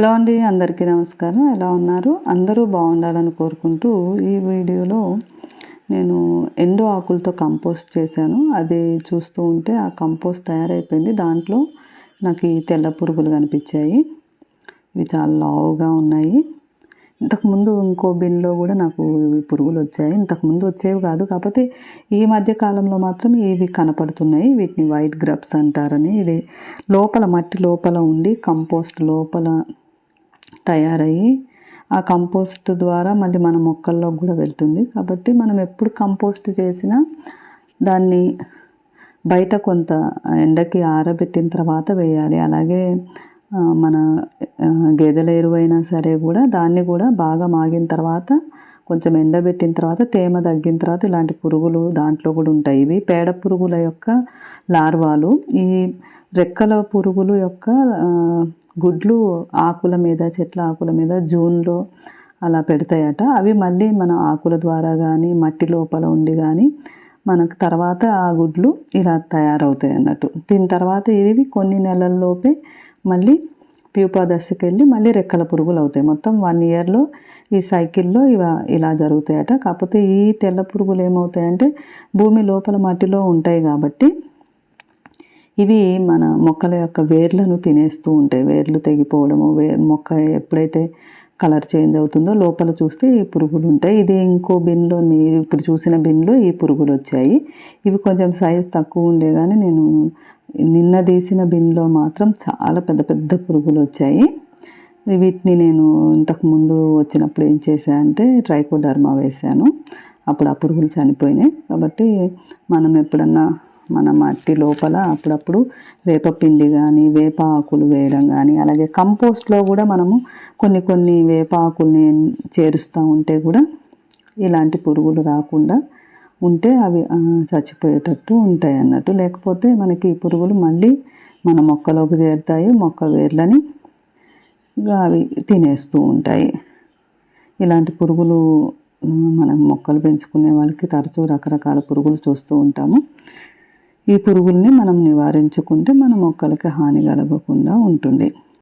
Hello అండి అందరికీ నమస్కారం. ఎలా ఉన్నారు? అందరూ బాగుండాలని కోరుకుంటూ ఈ వీడియోలో నేను ఎండు ఆకులతో కంపోస్ట్ చేశాను. అది చూస్తూ ఉంటే ఆ కంపోస్ట్ తయారైపోయింది. దాంట్లో నాకు ఈ తెల్ల పురుగులు కనిపించాయి. ఇవి చాలా లావుగా ఉన్నాయి. ఇంతకుముందు ఇంకో బిన్లో కూడా నాకు ఇవి పురుగులు వచ్చాయి. ఇంతకుముందు వచ్చేవి కాదు కాకపోతే ఈ మధ్య కాలంలో మాత్రం ఇవి కనపడుతున్నాయి. వీటిని వైట్ గ్రబ్స్ అంటారని. ఇది లోపల మట్టి లోపల ఉండి కంపోస్ట్ లోపల తయారయ్యి ఆ కంపోస్ట్ ద్వారా మళ్ళీ మన మొక్కల్లోకి కూడా వెళ్తుంది. కాబట్టి మనం ఎప్పుడు కంపోస్ట్ చేసినా దాన్ని బయట కొంత ఎండకి ఆరబెట్టిన తర్వాత వేయాలి. అలాగే మన గేదెల ఎరువైనా సరే కూడా దాన్ని కూడా బాగా మాగిన తర్వాత కొంచెం ఎండబెట్టిన తర్వాత తేమ తగ్గిన తర్వాత ఇలాంటి పురుగులు దాంట్లో కూడా ఉంటాయి. ఇవి పేడ పురుగుల యొక్క లార్వాలు. ఈ రెక్కల పురుగులు యొక్క గుడ్లు ఆకుల మీద చెట్ల ఆకుల మీద జూన్లో అలా పెడతాయట. అవి మళ్ళీ మన ఆకుల ద్వారా కానీ మట్టి లోపల ఉండి కానీ మనకు తర్వాత ఆ గుడ్లు ఇలా తయారవుతాయి అన్నట్టు. దీని తర్వాత ఇవి కొన్ని నెలల్లోపే మళ్ళీ ప్యూపా దశకి వెళ్ళి మళ్ళీ రెక్కల పురుగులు అవుతాయి మొత్తం వన్ ఇయర్లో ఈ సైకిల్లో ఇవ ఇలా జరుగుతాయట. కాకపోతే ఈ తెల్ల పురుగులు ఏమవుతాయంటే భూమి లోపల మట్టిలో ఉంటాయి కాబట్టి ఇవి మన మొక్కల యొక్క వేర్లను తినేస్తూ ఉంటాయి. వేర్లు తెగిపోవడము వేర్ మొక్క ఎప్పుడైతే కలర్ చేంజ్ అవుతుందో లోపల చూస్తే ఈ పురుగులు ఉంటాయి. ఇది ఇంకో బిన్లో మీరు ఇప్పుడు చూసిన బిన్లో ఈ పురుగులు వచ్చాయి. ఇవి కొంచెం సైజ్ తక్కువ ఉండే కానీ నేను నిన్న తీసిన బిన్లో మాత్రం చాలా పెద్ద పెద్ద పురుగులు వచ్చాయి. వీటిని నేను ఇంతకుముందు వచ్చినప్పుడు ఏం చేశా అంటే ట్రైకోడర్మా వేశాను. అప్పుడు ఆ పురుగులు చనిపోయినాయి. కాబట్టి మనం ఎప్పుడన్నా మన మట్టి లోపల అప్పుడప్పుడు వేపపిండి కానీ వేప ఆకులు వేయడం కానీ అలాగే కంపోస్ట్లో కూడా మనము కొన్ని కొన్ని వేప ఆకుల్ని చేరుస్తూ ఉంటే కూడా ఇలాంటి పురుగులు రాకుండా ఉంటే అవి చచ్చిపోయేటట్టు ఉంటాయి అన్నట్టు. లేకపోతే మనకి ఈ పురుగులు మళ్ళీ మన మొక్కలోకి చేరుతాయి మొక్క వేర్లని అవి తినేస్తూ ఉంటాయి. ఇలాంటి పురుగులు మనం మొక్కలు పెంచుకునే వాళ్ళకి తరచూ రకరకాల పురుగులు చూస్తూ ఉంటాము. ఈ పురుగుల్ని మనం నివారించుకుంటే మన మొక్కలకి హాని కలగకుండా ఉంటుంది.